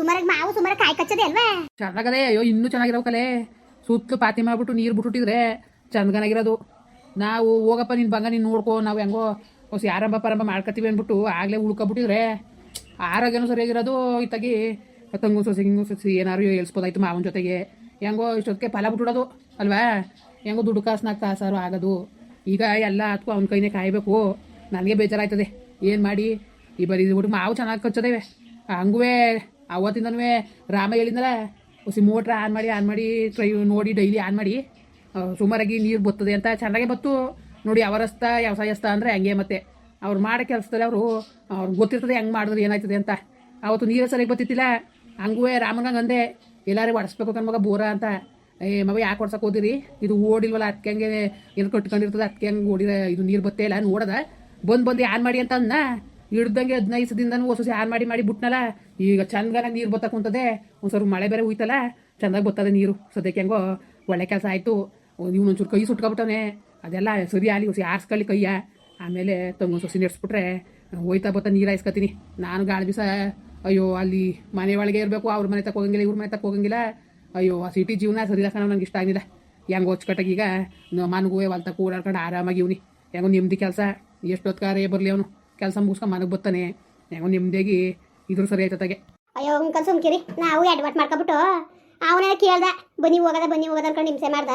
ಸುಮಾರಾಗಿ ಮಾವು ಸುಮಾರ ಕಾಯಿ ಕಚ್ಚದೆ ಅಲ್ವಾ? ಚೆನ್ನಾಗದೆ, ಅಯ್ಯೋ, ಇನ್ನೂ ಚೆನ್ನಾಗಿರೋ ಕಲೆ. ಸುತ್ತಲೂ ಪಾತಿ ಮಾಡ್ಬಿಟ್ಟು ನೀರು ಬಿಟ್ಬಿಟ್ಟಿದ್ರೆ ಚಂದಗನಾಗಿರೋದು. ನಾವು, ಹೋಗಪ್ಪ ನಿನ್ನ ಬಂಗ ನೀನು ನೋಡ್ಕೋ, ನಾವು ಹೆಂಗೋ ಹೊಸ ಆರಂಭ ಪ್ರಾರಂಭ ಮಾಡ್ಕೊತೀವಿ ಅಂದ್ಬಿಟ್ಟು ಆಗಲೇ ಉಳ್ಕೊಬಿಟ್ಟಿದ್ರೆ ಆರೋಗ್ಯನೂ ಸರಿಯಾಗಿರೋದು ಇತ್ತಾಗಿ. ತಂಗು ಸೊಸಿ ಹಿಂಗು ಸೊಸಿ ಏನಾರು ಹೇಳ್ಸ್ಬೋದಾಯ್ತು ಮಾವನ ಜೊತೆಗೆ. ಹೆಂಗೋ ಇಷ್ಟೊತ್ತಿಗೆ ಫಲ ಬಿಟ್ಬಿಡೋದು, ಅಲ್ವಾ? ಹೆಂಗೋ ದುಡ್ಡು ಕಾಸು ನಾಲ್ಕು ಕಾಸಾರು ಆಗೋದು. ಈಗ ಎಲ್ಲ ಹತ್ಕೊ ಅವ್ನ ಕೈನೇ ಕಾಯಬೇಕು. ನನಗೆ ಬೇಜಾರಾಯ್ತದೆ. ಏನು ಮಾಡಿ? ಈ ಬರೀ ಬಿಟ್ಟು ಮಾವು ಚೆನ್ನಾಗಿ ಕಚ್ಚದೇವೆ. ಹಂಗೂ ಅವತ್ತಿಂದನೂ ರಾಮ ಹೇಳಿದ್ನಲ್ಲ ಹೊಸಿ ಮೋಟ್ರ್ ಆನ್ ಮಾಡಿ ಆನ್ ಮಾಡಿ ಟ್ರೈ ನೋಡಿ ಡೈಲಿ ಆನ್ ಮಾಡಿ ಸುಮಾರಾಗಿ ನೀರು ಬತ್ತದೆ ಅಂತ ಚೆನ್ನಾಗೇ ಬತ್ತು. ನೋಡಿ, ಅವರಸ್ತ ವ್ಯವಸಾಯಸ್ತ ಅಂದರೆ ಹಂಗೆ ಮತ್ತೆ. ಅವ್ರು ಮಾಡೋ ಕೆಲಸದಲ್ಲಿ ಅವರು, ಅವ್ರಿಗೆ ಗೊತ್ತಿರ್ತದೆ ಹೆಂಗೆ ಮಾಡಿದ್ರೆ, ಏನಾಯ್ತದೆ ಅಂತ. ಅವತ್ತು ನೀರು ಸರಿಯಾಗಿ ಬತ್ತಿತ್ತಿಲ್ಲ. ಹಂಗೂ ರಾಮಂಗಂಗೆ ಅಂದೆ ಎಲ್ಲರೂ ಒಡಿಸ್ಬೇಕು ಮಗ ಬೋರ ಅಂತ. ಏ, ಮಗ ಯಾಕೆ ಹೊಡ್ಸಕ್ಕೆ ಹೋದಿರಿ? ಇದು ಓಡಿಲ್ವಲ್ಲ ಅದಕ್ಕೆ ಹಂಗೆ ಏನು ಕಟ್ಕೊಂಡಿರ್ತದೆ ಅದಕ್ಕೆ ಹಂಗೆ ಓಡಿರ, ಇದು ನೀರು ಬತ್ತೇ ಇಲ್ಲ, ನೋಡದ. ಬಂದು ಬಂದು ಆನ್ ಮಾಡಿ ಅಂತ ಅಂದ ಹಿಡ್ದಂಗೆ ಹದಿನೈದು ದಿವಸದಿಂದನೂ ಹೊಸ ಆನ್ ಮಾಡಿ ಮಾಡಿ ಬಿಟ್ನಲ್ಲ? ಈಗ ಚಂದಗಾನ ನೀರು ಬತ್ತ ಕುಂತದೆ. ಒಂದು ಸ್ವಲ್ಪ ಮಳೆ ಬೇರೆ ಹೋಯ್ತಲ್ಲ ಚಂದಾಗಿ ಬರ್ತದೆ ನೀರು. ಸದ್ಯಕ್ಕೆ ಹೆಂಗೋ ಒಳ್ಳೆ ಕೆಲಸ ಆಯಿತು. ಒಂಚೂರು ಕೈ ಸುಟ್ಕೊಬಿಟ್ಟವನೆ. ಅದೆಲ್ಲ ಸರಿ ಆಗಲಿ ಹೊಸ ಆರ್ಸ್ಕೊಳ್ಳಿ ಕೈಯ. ಆಮೇಲೆ ತಂಗೊಂದು ಸೊಸಿ ನೆಡ್ಸ್ಬಿಟ್ರೆ ಹೋಯ್ತಾ ಬತ್ತ ನೀರು ಹಾಯಿಸ್ಕೊತೀನಿ ನಾನು ಗಾಳಿ ದಿವಸ ಅಯ್ಯೋ, ಅಲ್ಲಿ ಮನೆ ಒಳಗೆ ಇರಬೇಕು. ಅವ್ರ ಮನೆ ತಕ್ಕ ಹೋಗಂಗಿಲ್ಲ, ಇವ್ರ ಮನೆ ತಕ್ಕ ಹೋಗಂಗಿಲ್ಲ. ಅಯ್ಯೋ, ಆ ಸಿಟಿ ಜೀವನ ಸರಿ ಕಣ, ನಂಗೆ ಇಷ್ಟ ಆಗಿಲ್ಲ ಹೆಂಗೆ ಹೊಚ್ಕಟ್ಟಾಗ ಈಗ? ಮನಗೂ ಹೊಲ್ತ ಓಡಾಡ್ಕೊಂಡು ಆರಾಮಾಗಿ ಇವ್ನಿ. ಹೆಂಗೋ ನೆಮ್ಮದಿ ಕೆಲಸ. ಎಷ್ಟೊತ್ಕಾರೇ ಬರಲಿ ಅವನು? ಕೆಲಸ ಮುಗಿಸ್ಕೊಂಡು ಮನೆಗೆ ಬರ್ತಾನೆ. ಹೆಂಗೋ ನೆಮ್ಮದಿಯಾಗಿ ಇದ್ರ ಸರಿ ಆಯ್ತದಾಗೆ ಅಯ್ಯೋ ಅಂಕಲ್ ಸುಮ್ಕಿರಿ ನಾವು ಅಡ್ವರ್ಟ್ ಮಾಡ್ಕೊಬಿಟ್ಟು ಅವನೇ ಕೇಳ್ದ, ಬನ್ನಿ ಹೋಗದ ಬನ್ನಿ ಹೋಗದ ಅನ್ಕೊಂಡು ಹಿಂಸೆ ಮಾಡ್ದ.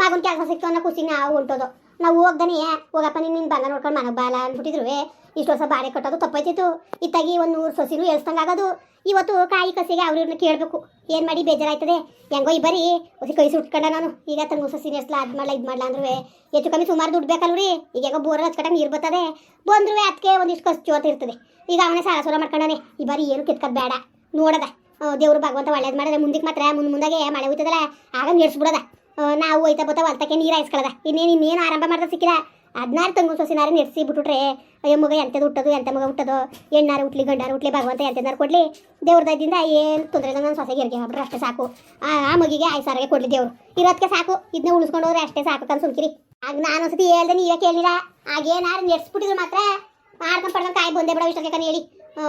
ಮಗನ ಕೆಲಸ ಸಿಕ್ತು ಅನ್ನೋ ಖುಷಿ ನಾವು ಹೊಂಟೋದು ನಾವು ಹೋಗ್ದಾನೆ ಹೋಗಪ್ಪ, ನೀನು ನಿನ್ನ ಬಂಗ ನೋಡ್ಕೊಂಡು ಮನೆಗೆ ಬಾಲ ಅಂದ್ಬಿಟ್ಟಿದ್ರು ಇಷ್ಟು ವರ್ಷ ಬಾಳೆ ಕಟ್ಟೋದು ತಪ್ಪಾಯ್ತಿತ್ತು ಇತ್ತಾಗಿ ಒಂದು ನೂರು ಸೊಸಿನೂ ಎಳ್ಸ್ದಂಗೆ ಆಗೋದು. ಇವತ್ತು ಕಾಯಿ ಕಸಿಗೆ ಅವ್ರನ್ನ ಕೇಳಬೇಕು. ಏನು ಮಾಡಿ ಬೇಜಾರಾಯ್ತದೆ? ಹೆಂಗೋ ಈ ಬರೀ ಅದಕ್ಕೆ ಕೈ ಸುಟ್ಕೊಂಡ ನಾನು. ಈಗ ತನ್ನ ಹೊಸ ಸೀನಿಯರ್ಸ್ಲ ಅದು ಮಾಡ್ಲಾ ಇದು ಮಾಡ್ಲಾ ಅಂದ್ರೂ ಹೆಚ್ಚು ಕಮ್ಮಿ ಸುಮಾರು ದುಡ್ಡು ಬೇಕಲ್ರಿ? ಈಗ ಹೆಂಗೋ ಬೋರ್ ನೀರು ಬರ್ತದೆ. ಬಂದ್ರು ಅದಕ್ಕೆ ಒಂದಿಷ್ಟು ಖರ್ಚು ಅಂತ ಇರ್ತದೆ. ಈಗ ಅವನೇ ಸಾಲ ಸೂಲ ಮಾಡ್ಕೊಂಡಾನೆ ಈ ಬರಿ ಏನು ಕಿತ್ಕೊದ್ ಬೇಡ. ನೋಡದ. ದೇವ್ರು ಭಗವಂತ ಒಳ್ಳೇದು ಮಾಡಿದ್ರೆ ಮುಂದಕ್ಕೆ ಮಾತ್ರ ಮುಂದೆ ಮುಂದಾಗೆ ಮಳೆ ಹೋಯ್ತದಲ್ಲ? ಆಗ ನೀರ್ಸ್ಬಿಡೋದ ಆ, ನಾವು ಹೋಯ್ತಾ ಬೋತ ಹೊಲ್ತಕ್ಕೆ ನೀರು ಹಾಯಿಸ್ಕೊಳ್ಳೋದ ಇನ್ನೇನು ಇನ್ನೇನು ಆರಂಭ ಮಾಡ್ದ ಸಿಕ್ಕಿಲ್ಲ ಹದಿನಾರು ತಂಗು ಸೊಸಿನಾರು ನೆಡ್ಸಿ ಬಿಟ್ಬಿಟ್ರೆ, ಅಯ್ಯೋ ಮಗ ಎಂಥದ್ದು ಹುಟ್ಟೋದು ಎಂತ ಮಗ ಹುಟ್ಟೋದು ಎಣ್ಣಾರು ಹುಟ್ಲಿ, ಗಂಡಾರು ಹುಟ್ಲಿ, ಭಗವಂತ ಎಂಥದಾರು ಕೊಡ್ಲಿ, ದೇವ್ರ ದಯದಿಂದ ಏನು ತೊಂದರೆ ಇಲ್ಲ ನಾನು ಸೊಸೆಗೆ ಇರ್ಗೆ ಹಾಕ್ಬಿಟ್ರೆ ಅಷ್ಟೇ ಸಾಕು. ಆ ಮಗಿಗೆ ಆಯ್ ಸಾರಿಗೆ ಕೊಡ್ಲಿ ದೇವ್ರು. ಇರೋದಕ್ಕೆ ಸಾಕು ಇದನ್ನ ಉಳಿಸ್ಕೊಂಡು ಹೋದ್ರೆ ಅಷ್ಟೇ ಸಾಕು ಅಂತ ಸುಮ್ಕಿರಿ. ಆಗ ನಾನು ಒಂದ್ಸತಿ ಹೇಳ್ದೆ, ನೀವೇ ಕೇಳಿಲ್ಲ. ಆಗೇನಾರು ನೆಡ್ಸ್ಬಿಟ್ಟಿದ್ರು ಮಾತ್ರ, ಮಾಡ್ಕೊಂಡು ಪಡ್ಕೊಂಡು ಕಾಯಿ ಬಂದೇ ಬಿಡೋ ಇಷ್ಟಕ್ಕೆ ಹೇಳಿ.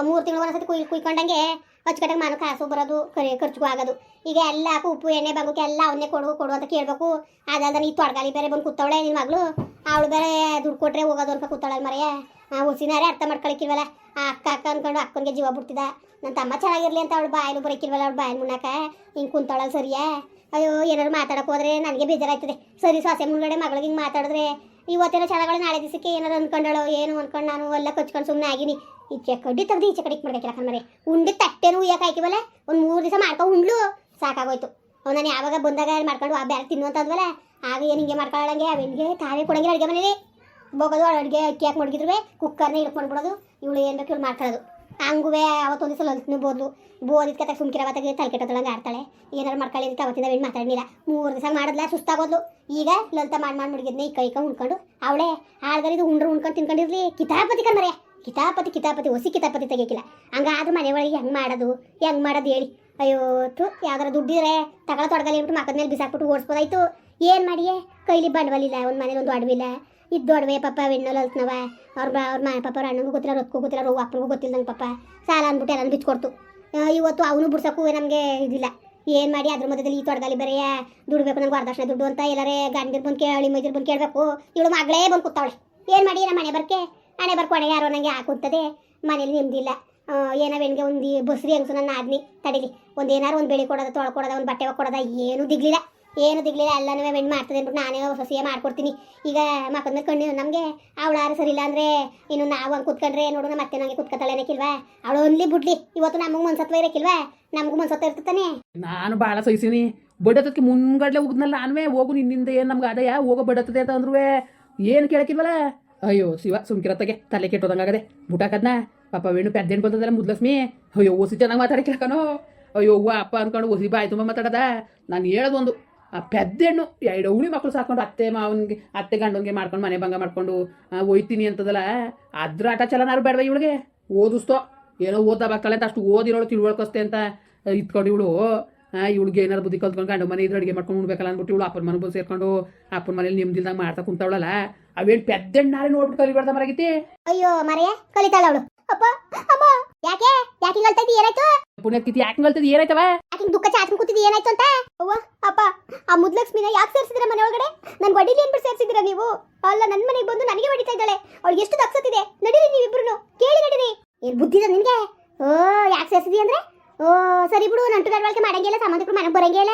ಮೂರು ತಿಂಗಳು ಒಂದ್ಸತಿ ಕುಯ್, ಕುಯ್ಕೊಂಡಂಗೆ ಅಚ್ಚುಕಟ್ಟಾಗಿ ಮನೆ ಕಾಸು ಬರೋದು, ಕರೆ ಖರ್ಚು ಆಗೋದು. ಈಗ ಎಲ್ಲ ಹಾಕು ಉಪ್ಪು, ಎಣ್ಣೆ ಬಂಗಕ್ಕೆ ಎಲ್ಲ ಅವನ್ನೇ ಕೊಡು ಕೊಡು ಅಂತ ಕೇಳಬೇಕು. ಅದಲ್ದ ನೀ ತೊಡಗಾಲಿ ಬೇರೆ ಬಂದು ಕೂತವಳೆ ನಿನ್ನ ಮಗಳು. ಅವಳು ಬೇರೆ ದುಡ್ಡು ಕೊಟ್ಟರೆ ಹೋಗೋದು ಅಂತ ಕೂತಾಳೆ ಮರೆಯ. ಹುಸಿನಾರೇ ಅರ್ಥ ಮಾಡ್ಕೊಳಕ್ಕಿಲ್ವಲ್ಲ ಆ ಅಕ್ಕ ಅಕ್ಕ ಅಂದ್ಕೊಂಡು ಅಕ್ಕನಿಗೆ ಜೀವ ಬಿಡ್ತಿದ್ದ ನನ್ನ ತಮ್ಮ ಚೆನ್ನಾಗಿರ್ಲಿ ಅಂತ ಅವಳು ಬಾಯಲು ಬರೋಕ್ಕಿಲ್ವಲ್ಲ ಅವಳು ಬಾಯಲ್ಲಿ ಮುನ್ನಾಕ ಹಿಂಗೆ ಕುಂತಾಳಲ್ಲ ಸರಿಯಾ? ಅಯ್ಯೋ, ಏನಾದ್ರು ಮಾತಾಡಕ್ಕೆ ಹೋದ್ರೆ ನನಗೆ ಬೇಜಾರಾಯ್ತದೆ. ಸರಿ ಸೊಸೆ ಮುಂದ್ಗಡೆ ಮಗಳಿಗೆ ಹಿಂಗೆ ಮಾತಾಡಿದ್ರೆ ಇವತ್ತೇನೋ ಚೆನ್ನಾಗಿ ನಾಳೆ ದಿವಸಕ್ಕೆ ಏನಾರು ಅಂದ್ಕೊಂಡಳು, ಏನು ಅಂದ್ಕೊಂಡು ನಾನು ಎಲ್ಲ ಕಚ್ಕೊಂಡು ಸುಮ್ಮನೆ ಆಗಿನಿ. ಈಚೆ ಕಡ್ಡಿ ತೆಗ್ದು ಈಚೆ ಕಡಿಕ್ ಮಾಡ್ಬೇಕಿಲ್ಲ ಕಣ್ಮರೆ ಉಂಡಿ ತಟ್ಟೆನೂ ಉಯ್ಯಕ್ಕೆ ಹಾಕಿವಲ್ಲ? ಒಂದು ಮೂರು ದಿವಸ ಮಾಡ್ಕೊಂಡು ಉಂಡ್ಲು. ಸಾಕಾಗೋಯ್ತು. ಅವ್ನು ಯಾವಾಗ ಬಂದಾಗ ಮಾಡ್ಕೊಂಡು ಆ ಬ್ಯಾಗ್ ತಿನ್ನು ಅಂದ್ವಲ್ಲ ಆಗ ಏನು ಹಿಂಗೆ ಮಾಡ್ಕೊಳ್ಳಂಗೆ ಹಿಂಗೆ ತಾವೇ ಕೊಡಂಗಿಲ್ಲ ಅಡುಗೆ ಮನೇಲಿ. ಬೋಗೋದು ಅಡುಗೆ ಅಕ್ಕಿ ಹಾಕಿ ಮಡಗಿದ್ರು ಕುಕ್ಕರ್ನ ಇಳ್ಕೊಂಡ್ಬಿಡೋದು ಇವಳು ಏನು ಬೇಕು ಇವಳು ಮಾಡ್ಕೊಳ್ಳೋದು. ಹಂಗುವೆ, ಅವತ್ತೊಂದು ಸಲ ಲಲ್ತ್ನು ಬೋದ್ಲು ಬೋದಿದ್ಕೆ ತಕ್ಕ ಸುಮ್ಕಿರ ಅವತ್ತಾಗೆ ತಲೆ ಆಡ್ತಾಳೆ. ಏನಾರು ಮಾಡ್ಕೊಳ್ಳಿ ಅಂತ ಅವತ್ತಿಂದ ಏನು ಮಾತಾಡಲಿಲ್ಲ. ಮೂರು ದಿವಸ ಮಾಡಿದ್ಲ, ಸುಸ್ತಾಗೋದ್ಲು. ಈಗ ಲಲಿತ ಮಾಡಿ ಮಾಡಿ ಮುಡಿಗಿದ್ನೆ ಈ ಕೈ ಕೈ ಉಣ್ಕೊಂಡು ಅವಳೆ ಆಳ್ಗರ ಇದು ಉಂಡ್ರು ಉಣ್ಕೊಂಡು ತಿನ್ಕೊಂಡಿರ್ಲಿ. ಕಿತಾಪತಿ ಕಣ್ಮರೆ ಕಿತಾಪತಿ ಕಿತಾಪತಿ ಹೊಸಿ ಕಿತಾಪತಿ ತೆಗಿಯಕ್ಕಿಲ್ಲ ಹಂಗಾದ್ರೂ ಮನೆ ಒಳಗೆ ಹೆಂಗೆ ಮಾಡೋದು? ಹೆಂಗೆ ಮಾಡೋದು ಹೇಳಿ. ಅಯ್ಯೋ ತು ಯಾವ್ದಾರ ದುಡ್ಡಿದ್ರೆ ತಗೊಳ ತೊಡಗಲಿ ಬಿಟ್ಟು ಮಕ್ಕದ ಮೇಲೆ ಬಿಸಾಕ್ಬಿಟ್ಟು ಓಡಿಸ್ಬೋದಾಯ್ತು. ಏನು ಮಾಡಿಯೇ? ಕೈಲಿ ಬಂಡವಾಲಿಲ್ಲ ಒಂದು ಮನೇಲಿ ಒಂದು ಅಡವಿಲ್ಲ. ಇದ್ದು ಅಡವೆ ಪಾಪ ಬೆಣ್ಣಲ್ಲಿ ಅಲ್ತನವ ಅವ್ರ ಬಾ ಅವ್ರ ಮಾ ಪಾಪ ಅಣ್ಣಂಗೂ ಗೊತ್ತಿಲ್ಲ ರೊಕ್ಕೂ ಗೊತ್ತಿಲ್ಲ ಅವ್ರ ಅಪ್ಪನಿಗೂ ಗೊತ್ತಿಲ್ಲ ಪಾಪ. ಸಾಲ ಅಂದ್ಬಿಟ್ಟು ಎಲ್ಲ ಬಿಚ್ಕೊಡ್ತು. ಆ, ಇವತ್ತು ಅವನು ಬಿಡ್ಸೋಕ್ಕೂ ನಮಗೆ ಇದಿಲ್ಲ. ಏನು ಮಾಡಿ ಅದ್ರ ಮಧ್ಯದಲ್ಲಿ ಈ ತೊಡಗಲಿ ಬರೀ ದುಡ್ಬೇಕು ನಂಗೆ ವರದಕ್ಷಿಣೆ ದುಡ್ಡು ಅಂತ ಎಲ್ಲರೇ ಗಂಡಿರ್ ಬಂದು ಕೇಳಿ ಮೈದಿರ್ ಬಂದು ಕೇಳಬೇಕು. ಇವಳು ಮಗಳೇ ಬಂದು ಕೂತಾವಳೆ. ಏನು ಮಾಡಿ ನಮ್ಮ ಮನೆ ಬರ್ಕೆ? ಹಣೆ ಬರ್ಕೊ ಕೊನೆಗೆ ಯಾರೋ ನನಗೆ ಹಾಕುತ್ತದೆ ಮನೇಲಿ ನೆಮ್ಮದಿಲ್ಲ ಏನೋ ಬೆಣ್ಗೆ ಒಂದು ಬಸ್ರಿ ಹೆಂಗಸು ನನ್ನ ಆದ್ನಿ ತಡೀಲಿ. ಒಂದು ಏನಾರು ಒಂದು ಬೆಳೆ ಕೊಡೋದ ತೊಳ್ಕೊಡೋದ ಒಂದು ಬಟ್ಟೆ ಕೊಡೋದ ಏನು ದಿಗ್ಲಿಲ್ಲ. ಏನು ದಿಗ್ಲಿಲ್ಲ, ಎಲ್ಲನೂ ಬೆಂಡ್ ಮಾಡ್ತದೆ ಅಂದ್ಬಿಟ್ಟು ನಾನೇ ಹೊಸಿಯೇ ಮಾಡ್ಕೊಡ್ತೀನಿ. ಈಗ ಮಕ್ಕಳ ಮೇಲೆ ಕಣ್ಣು, ನಮಗೆ ಅವಳಾರು ಸರಿ ಇಲ್ಲ ಅಂದರೆ ಇನ್ನು ನಾವು ಹಂಗೆ ಕುತ್ಕೊಂಡ್ರೆ ನೋಡೋಣ ಮತ್ತೆ ನನಗೆ ನಂಗೆ ಕುತ್ಕೊತಾಳೆ ಅನ್ನಕ್ಕಿಲ್ವಾ? ಅವಳು ಒನ್ಲಿ ಬಿಡ್ಲಿ. ಇವತ್ತು ನಮಗೆ ಮನ್ಸತ್ವ ಇರಕ್ಕಿಲ್ವಾ? ನಮಗೂ ಮನ್ಸತ್ವ ಇರ್ತಾನೆ ನಾನು ಭಾಳ ಸಹಿಸೀನಿ ಬಡತಕ್ಕೆ ಮುನ್ಗಡ್ಲೆ ಹೋಗ್ದಲ್ಲ ನಾನುವೇ, ಹೋಗು ನಿನ್ನಿಂದ ಏನು ನಮ್ಗೆ ಆದಾಯ? ಹೋಗೋ ಬಡತದೆ ಅಂತ ಅಂದ್ರೂ ಏನು ಕೇಳಕ್ಕಿಲ್ವಲ್ಲ? ಅಯ್ಯೋ, ಶಿವ ಸುಮ್ಕಿರತ್ತಗೆ ತಲೆ ಕೆಟ್ಟೋದಂಗಾಗದೆ. ಮುಟಾಕದ್ನ ಪಾಪ ವೇಣು ಪೆದ್ದೇನು ಬಂದದಲ್ಲ ಮುದ್ಲಸ್ಮಿ ಅಯ್ಯೋ, ಓಸಿ ಚೆನ್ನಾಗಿ ಮಾತಾಡಕ್ಕಿಲ್ಲ ಕಣೋ ಅಯ್ಯೋ, ಅವ್ವ, ಅಪ್ಪ ಅನ್ಕೊಂಡು ಓಸಿ ಬಾಯ್ ತುಂಬ ಮಾತಾಡದ. ನಾನು ಹೇಳೋದೊಂದು. ಆ ಪೆದ್ದೆಣ್ಣು, ಎರಡು ಉಳಿ ಮಕ್ಕಳು ಸಾಕೊಂಡು ಅತ್ತೆ ಮಾವನಿಗೆ, ಅತ್ತೆ ಗಂಡನಿಗೆ ಮಾಡ್ಕೊಂಡು ಮನೆ ಭಂಗ ಮಾಡ್ಕೊಂಡು ಒಯ್ತೀನಿ ಅಂತದಲ್ಲ, ಅದ್ರ ಆಟ ಚಲನಾರು ಬೇಡವ ಇವಳಿಗೆ? ಓದಿಸ್ತೋ ಏನೋ ಓದಾ ಬರ್ತಾಳೆ ಅಂತ ಅಷ್ಟು ಓದಿರೋಳು ತಿಳುವಳ್ಕೊಸ್ತೆ ಅಂತ ಇತ್ಕೊಂಡು ಇವಳು. ಇವಳಿಗೆ ಏನಾರು ಬುದ್ಧಿ ಕಲ್ತ್ಕೊಂಡು ಗಂಡು ಮನೆ ಇದ್ರೆ ಅಡುಗೆ ಮಾಡ್ಕೊಂಡು ಉಣ್ಬೇಕಲ್ಲ ಅಂದ್ಬಿಟ್ಟು ಇವಳು ಅಪ್ಪನ ಮನೆ ಬಂದು ಸೇರ್ಕೊಂಡು, ಅಪ್ಪನ ಮನೇಲಿ ನಿಮ್ದಿಲ್ದಂಗೆ ಮಾಡ್ತಾ ಕುಂತಾವಳಲ್ಲ, ಅವೇನು ಪೆದ್ದೆಣ್ಣಾರೆ ನೋಡ್ಬಿಟ್ಟು ಕಲಿಬಾರ್ದ ಮರಗಿತಿ? ಅಯ್ಯೋ ಮರೆಯ, ಕಲಿತಾಳ ಅವಳು. ಅಪ್ಪ, ಅಮ್ಮ ಯಾಕೆ? ಯಾಕೆ ಹಿಂಗ್ ಅಳ್ತಾ ಏನಾಯ್ತು? ಪುಣ್ಯಕಿತಿ ಯಾಕೆ ಹೇಳ್ತದೆ ಏನಾಯ್ತವ? ಹಿಂಗ್ ದುಃಖ ಚಾಚ್ಕೊಂಡ್ ಕೂತಿದ್ದಿ ಏನಾಯ್ತು ಅಂತ? ಅವ್ವ ಅಪ್ಪ ಆ ಮುದ್ಲಕ್ಷ್ಮಿನ ಯಾಕೆ ಸೇರ್ಸಿದ್ರ ಮನೆ ಒಳಗಡೆ? ನನ್ ಹೊಡಿಲಿ ಏನ್ಬಿಟ್ಟು ಸೇರಿಸಿದ್ರ ನೀವು? ಅಲ್ಲ ನನ್ ಮನೆಗೆ ಬಂದು ನನಗೆ ಹೊಡಿತಾ ಇದ್ದಾಳೆ. ಅವಳಿಗೆ ಎಷ್ಟು ದಕ್ಷತಿದೆ ನಡೀರಿ ನೀವಿಬ್ರು ಕೇಳಿ ನಡೀರಿ. ಏನ್ ಬುದ್ಧಿದ ನಿನ್ಗೆ? ಓ ಯಾಕೆ ಸೇರಿಸಿದಿ ಅಂದ್ರೆ? ಓ ಸರಿ ಬಿಡು ನಂಟು ನಡವಳಿಕೆ ಮಾಡಂಗಿಲ್ಲ ಸಂಬಂಧಿಕರು ಮನೆಗೆ ಬರಂಗಿಲ್ಲ.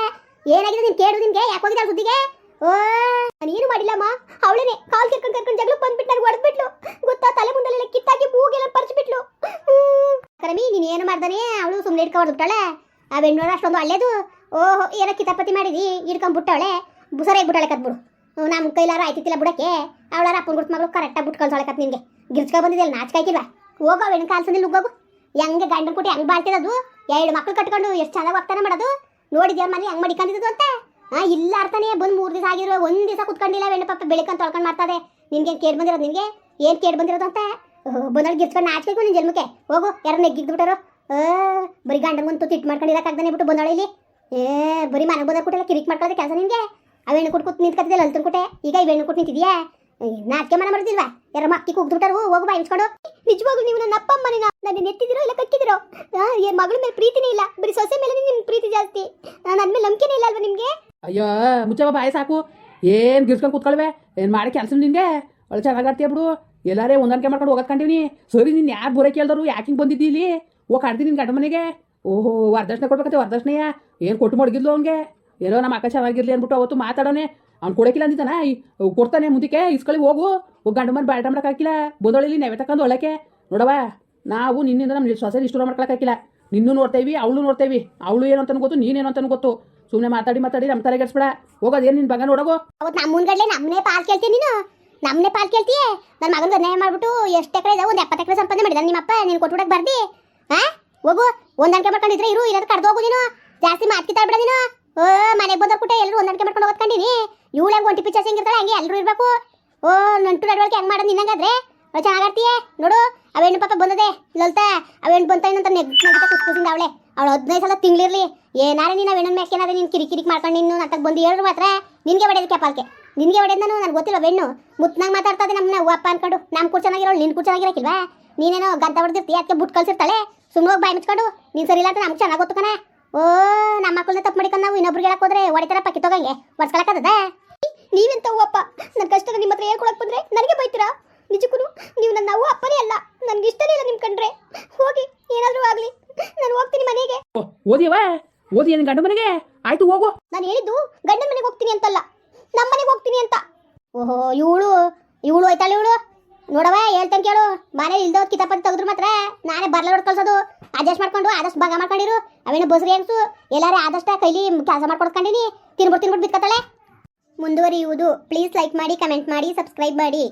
ಏನಾಗಿದೆ ನೀನ್ ಕೇಳು ನಿನ್ಗೆ? ಯಾಕೆ ಹೋಗಿದ್ದಾಳೆ ಸುದ್ದಿಗೆ? ನಾನೇನು ಮಾಡಿಲ್ಲಮ್ಮ? ಅವಳೇನೆ ಕಾಲ್ ಕೆರ್ಕೊಂಡು ಕರ್ಕೊಂಡು ಜಗಳಕ್ಕೆ ಬಂದ್ಬಿಟ್ಟು ನನಗೆ ಹೊಡೆದ್ಬಿಟ್ಲು ಗೊತ್ತಾ, ತಲೆ ಮುಂದಲೆಲ್ಲ ಕಿತ್ತಾಕಿ ಮೂಗೆಲ್ಲ ಪರ್ಚ್ಬಿಟ್ಲು. ಕರಮಿ, ನೀನು ಏನು ಮಾಡ್ದಾನೆ? ಅವಳು ಸುಮ್ಮನೆ ಇಟ್ಕೊಂಡ್ಬಿಟ್ಟಾಳೆ ಆ ಬೆಣ್ಣೋರ ಅಷ್ಟೊಂದು ಅಲ್ಲೇದು ಓಹೋ, ಏನೋ ಕಿತಾಪತಿ ಮಾಡಿದಿ ಇಟ್ಕೊಂಡ್ಬಿಟ್ಟವಳೆ ಬುಸರಾಗಿ ಬಿಟ್ಟಾಳೆ ಕತ್ಬಿಡು ನಮ್ಮ ಕೈಲಾರ ಆಯ್ತಿತ್ತಿಲ್ಲ ಬಿಡಕ್ಕೆ. ಅವಳಾರ ಅಪ್ಪನ ಗುಡ್ತ ಮಗಳು ಕರೆಕ್ಟಾಗಿ ಬಿಟ್ಟು ಕಳ್ಸೋಳೆ ಕತ್ ನಿನ್ಗೆ. ಗಿರ್ಚ್ಕೊ ಬಂದಿದ್ಯಲ್ಲ, ನಾಚ್ಕಾಯ್ಕಿಲ್ವಾ? ಹೋಗೋ ಹೆಣ್ಣು ಕಾಲ್ಸಂದಿಲ್ಲ ಹೋಗು ಹೆಂಗೆ ಗಂಡನ ಕೊಟ್ಟು ಹೆಂಗೆ ಬಾಳ್ತಿರೋದು ಎರಡು ಮಕ್ಳು ಕಟ್ಕೊಂಡು ಎಷ್ಟು ಚೆನ್ನಾಗಿ ಹೋಗ್ತಾನೆ ಮಾಡೋದು? ನೋಡಿದ್ಯಾ ಮನೆ, ಹೆಂಗ್ ಮಡಿಕೊಂಡಿದ್ದು ಅಂತ? ಹಾ ಇಲ್ಲ ಅರ್ಥನೇ, ಬಂದು ಮೂರು ದಿವಸ ಆಗಿರೋ, ಒಂದ್ ದಿವಸ ಕುತ್ಕೊಂಡಿಲ್ಲ ಬೆಣ್ಣೆ ಪಪ್ಪ ಬೆಳಿಕಂತ ತೊಳ್ಕೊಂಡು ಮಾಡ್ತದೆ. ನಿನ್ಗೆ ಕೇಳ್ ಬಂದಿರೋದು ನಿನಗೆ? ಏನ್ ಕೇಳ್ ಬಂದಿರೋದು ಅಂತ? ಬಂದೊಳಗೆ ಗಿರ್ಸ್ಕೊಂಡು ನಾಚ್ಬೇಕು ನಿನ್ ಜನ್ಮಕ್ಕೆ. ಹೋಗು, ಯಾರು ನೆಗ್ಗಿದ್ಬಿಟ್ಟಾರೋ ಆ, ಬರೀ ಗಂಡಂಗಂತೂ ತಿಟ್ಟು ಮಾಡ್ಕೊಂಡಿರಕ್ಕಾಗ್ದಾನೆ ಬಿಟ್ಟು ಬಂದೋಳೆ ಇಲ್ಲಿ. ಏ, ಬರೀ ಮನೆಗೆ ಬಂದ ಕೊಟ್ಟೆಲ್ಲ ಕಿರಿಕ್ ಮಾಡ್ಕೊಳ್ಳೋದು ಕೆಲಸ ನಿನಗೆ? ಆ ಹೆಣ್ಣು ಕೊಟ್ಟು ಕೂತ್ ನಿಂತ್ಕೊತಿದ್ದೆ ಅಲ್ಲಿ ಕೊಟ್ಟೆ ಈಗ ಈ ಹೆಣ್ಣು ಕೊಟ್ಟು ನಿಂತಿದ್ಯಾ? ನಾಚಿಕೆ ಮನೆ ಮಾಡಿದಿಲ್ವಾ ಯಾರ ಮಕ್ಕಿ ಕೂಗ್ಬಿಟ್ಟಾರು ಹೋಗು ಬಾ ಇನ್ಸ್ಕೊಂಡು ನಿಜವಾಗ್ಲೂ ನೀವು ನನ್ನ ಅಪ್ಪ ಅಮ್ಮನಿನ ನನ್ನ ನೆತ್ತಿದಿರೋ ಇಲ್ಲ ಕಕ್ಕಿದಿರೋ ಮಗಳ ಮೇಲೆ ಪ್ರೀತಿನೇ ಇಲ್ಲ. ಬರೀ ಸೊಸೆ ಮೇಲೆ ನಿಮ್ ಪ್ರೀತಿ ಜಾಸ್ತಿ. ನನ್ನ ಮೇಲೆ ನಂಬಿಕೆನೇ ಇಲ್ಲ ಅಲ್ವಾ ನಿಮ್ಗೆ? ಅಯ್ಯೋ ಮುಚ್ಚವ ಬಾಯಿ ಸಾಕು. ಏನು ಗಿರ್ಸ್ಕೊಂಡು ಕೂತ್ಕೊಳ್ವೆ? ಏನು ಮಾಡಿ ಕೆಲಸ ನಿನಗೆ ಒಳ್ಳೆ ಚೆನ್ನಾಗಿ ಆಡ್ತೀಯ ಬಿಡು. ಎಲ್ಲಾರೇ ಹೊಂದಾಣಿಕೆ ಮಾಡ್ಕೊಂಡು ಹೋಗತ್ಕೊಂಡಿವ್ನಿ ಸರಿ, ನೀನು ಯಾರು ಬರೋ ಕೇಳಿದ್ರು ಯಾಕೆ ಹಿಂಗೆ ಬಂದಿದ್ದಿ ಇಲ್ಲಿ? ಹೋಗಿ ಕಾಡ್ತೀನಿ ನಿನ್ನ ಗಂಡ ಮನೆಗೆ. ಓಹೋ, ವರದಕ್ಷಿಣೆ ಕೊಡ್ಬೇಕತ್ತೆ ವರದಕ್ಷಿಣೆಯ. ಏನು ಕೊಟ್ಟು ಮಡಗಿದ್ಲು ಅವ್ನಿಗೆ? ಎಲ್ಲೋ ನಮ್ಮ ಅಕ್ಕ ಚೆನ್ನಾಗಿರ್ಲಿ ಅಂದ್ಬಿಟ್ಟು ಅವತ್ತು ಮಾತಾಡೋನೆ. ಅವ್ನು ಕೊಡೋಕಿಲ್ಲ ಅಂದಿದ್ದಾನ. ಕೊಡ್ತಾನೆ ಮುಂದಕ್ಕೆ ಇಸ್ಕೊಳ್ಳಿ ಹೋಗು. ಹೋಗಿ ಗಂಡ ಮನೆ ಬಾಟ ಹಾಕಿಲ್ಲ. ಬಂದೊಳಲಿ ನೆವೆ ತಕೊಂಡು ಒಳಕ್ಕೆ. ನೋಡವ ನಾವು ನಿನ್ನಿಂದ ನಮ್ಮ ಸೊಸೆ ಇಷ್ಟು ಮಾಡ್ಕೊಳಕ್ಕಾಗಿಲ್ಲ ನಿನ್ನೂ ನೋಡ್ತೇವಿ, ಅವಳು ನೋಡ್ತೇವಿ. ಅವಳು ಏನು ಅಂತ ಗೊತ್ತು, ನೀನೇನು ಅಂತ ಗೊತ್ತು. ಸುಮ್ಮನೆ ಮಾತಾಡಿ ಮಾತಾಡಿ ನಮ್ಮ ತಲೆಗೆಡ್ಸ್ಬೇಡ ಹೋಗೋದು ಏನು ನಿನ್ನ ಮಗ ನೋಡೋಗು. ಅವತ್ತು ನಮ್ಮ ಮುಂದ್ಗಡ್ಲೆ ಪಾಲ್ ಕೇಳ್ತೀನಿ ನೀನು. ನಮ್ಮನೆ ಪಾಲ್ ಕೇಳ್ತೀಯ? ನನ್ನ ಮಗನ ಅನ್ಯಾಯ ಮಾಡ್ಬಿಟ್ಟು ಎಷ್ಟು ಎಕರೆ ಇದಾವೆ? ಒಂದು ಎಪ್ಪತ್ತು ಎಕರೆ ಸಂಪಾದನೆ ಮಾಡಿದ ನಿಮ್ಮಪ್ಪ ನೀನು ಕೊಟ್ಟು ಬರ್ದಿ. ಹಾ ಹೋಗು ಹೊಂದಾಣಿಕೆ ಮಾಡ್ಕೊಂಡಿದ್ರೆ ಇರು, ಇರೋದು ಕಡ್ದು ಹೋಗು ನೀನು. ಜಾಸ್ತಿ ಮಾತ್ಕಿತಾ ಬಿಡ ನೀನು. ಓ, ಮನೆಗೆ ಬಂದ ಕೂಟ ಎಲ್ಲರೂ ಹೊಂದಾಣಿಕೆ ಮಾಡ್ಕೊಂಡು ಓದ್ಕೊಂಡಿನಿ ಇವಳು ಹೆಂಗೆ ಒಂಟಿ ಪಿಚ್ಚರ್ಸ್ ಹೆಂಗಿರ್ತಾಳೆ ಹಂಗೆ ಎಲ್ಲರೂ ಇರಬೇಕು. ಓ, ನಂಟು ನಡವಳಿಕೆ ಹೆಂಗೆ ಮಾಡೋದು ನಿನ್ನಂಗಾದ್ರೆ? ಚೆನ್ನಾಗಾಡ್ತೀಯ ನೋಡು ಅವೇನು ಪಾಪ ಬಂದದೆ. ಲಲ್ತಾ ಅವೇನು ಬಂತ ಏನಂತ ನೆಗ್ ಕುಸ್ಕುಸಿಂದ ಅವಳೆ. ಅವಳು ಹದಿನೈದು ಸಲ ತಿಂಗಳಿರಲಿ, ಏನಾರು ನೀನು ವೆಣ್ಣನ ಮೇಲೆ ನೀನು ಕಿರಿ ಕಿರಿಕಿರಿ ಮಾಡ್ಕೊಂಡು ನಿನ್ನೂ ನಂತಕ್ಕೆ ಬಂದು ಹೇಳಿದ್ರು ಮಾತ್ರ, ನಿನಗೆ ಹೊಡೆಯೋದು ಕೆಪಾಲ್ಕೆ. ನಿನಗೆ ಹೊಡೆದ್ ನಾನು, ನನಗೆ ಗೊತ್ತಿಲ್ಲ ಬೆಣ್ಣು. ಮುತ್ನಾಗ ಮಾತಾಡ್ತದೆ ನಮ್ಮನ್ನ ಅಪ್ಪ ಅನ್ಕೊಂಡು ನಮ್ಮ ಕೂಡ ಚೆನ್ನಾಗಿರೋಳು ನಿನ್ನ ಕೂಡ ಚೆನ್ನಾಗಿರಕ್ಕಿಲ್ವಾ ನೀನೇನೋ ಗಂತ ಹೊಡೆದಿರ್ತಿ ಅದಕ್ಕೆ ಬುಟ್ ಕಳ್ಸಿರ್ತಾಳೆ ಸುಮ್ಮನೆ ಹೋಗಿ ಬಾಯಿ ಮುಚ್ಕೊಂಡು, ನೀನು ಸರಿ ಇಲ್ಲ ಅಂತ ನಮ್ಗೆ ಚೆನ್ನಾಗಿ ಗೊತ್ತು ಕಣ. ಓ, ನಮ್ಮ ಮಕ್ಕಳನ್ನ ತಪ್ಪು ಮಾಡಿಕೊಂಡು ನಾವು ಇನ್ನೊಬ್ರಿಗೆ ಹೇಳಕ್ ಹೋದ್ರೆ ಹೊಡಿತಾರ ಪಕ್ಕಿ ತಗೊಂಗೆ ಒಡ್ಸ್ಕೊಳಕ್ಕದ ನೀವೆಂತ ಅಪ್ಪ ನನ್ನ ಕಷ್ಟದ ನಿಮ್ಮ ಹತ್ರ ಹೇಳ್ಕೊಳಕ್ ಬಂದ್ರೆ ನನಗೆ ಬೈತೀರಾ? ನಿಜಕ್ಕೂ ನೀವು ನನ್ನ ನಾವು ಅಪ್ಪನೇ ಅಲ್ಲ. ನನಗೆ ಇಷ್ಟನೇ ಇಲ್ಲ ನಿಮ್ ಕಂಡ್ರೆ. ಹೋಗಿ ಏನಾದರೂ ಆಗ್ಲಿ. ನಾನು ಹೋಗ್ತೀನಿ ಮನೆಗೆ. ಓ, ಓದಿಯವ ಓದಿ ಏನು ಗಂಡ ಮನೆಗೆ? ಆಯ್ತು ಹೋಗು. ನಾನು ಹೇಳಿದ್ದು ಗಂಡನ ಮನೆಗೆ ಹೋಗ್ತೀನಿ ಅಂತಲ್ಲ. ನಮ್ಮ ಮನೆಗೆ ಹೋಗ್ತೀನಿ ಅಂತ. ಓಹೋ ಇವಳು ಇವಳು ಆಯ್ತಾಳೆ ಇವಳು. ನೋಡವ ಹೇಳ್ತಾನೆ ಕೇಳು. ಮನೆ ಇಲ್ದೋ ಕಿತಾಪತಿ ತೆಗೆದ್ರು ಮಾತ್ರ ನಾನೇ ಬರ್ಲ ಹೊಡ್ ಕಳ್ಸೋದು. ಅಡ್ಜಸ್ಟ್ ಮಾಡ್ಕೊಂಡು ಆದಷ್ಟು ಭಾಗ ಮಾಡ್ಕೊಂಡಿರು. ಅವೇನು ಬಸ್ರಿ ಅನ್ಸು ಎಲ್ಲಾರು ಆದಷ್ಟು ಕೈಲಿ ಕೆಲಸ ಮಾಡ್ಕೊಡ್ಕೊಂಡಿನಿ ತಿನ್ಬಿಟ್ಟು ತಿನ್ಬಿಟ್ಟು ಬಿತ್ಕತ್ತಾಳೆ ಮುಂದುವರಿಯುವುದು. ಪ್ಲೀಸ್ ಲೈಕ್ ಮಾಡಿ ಕಮೆಂಟ್ ಮಾಡಿ ಸಬ್ಸ್ಕ್ರೈಬ್ ಮಾಡಿ.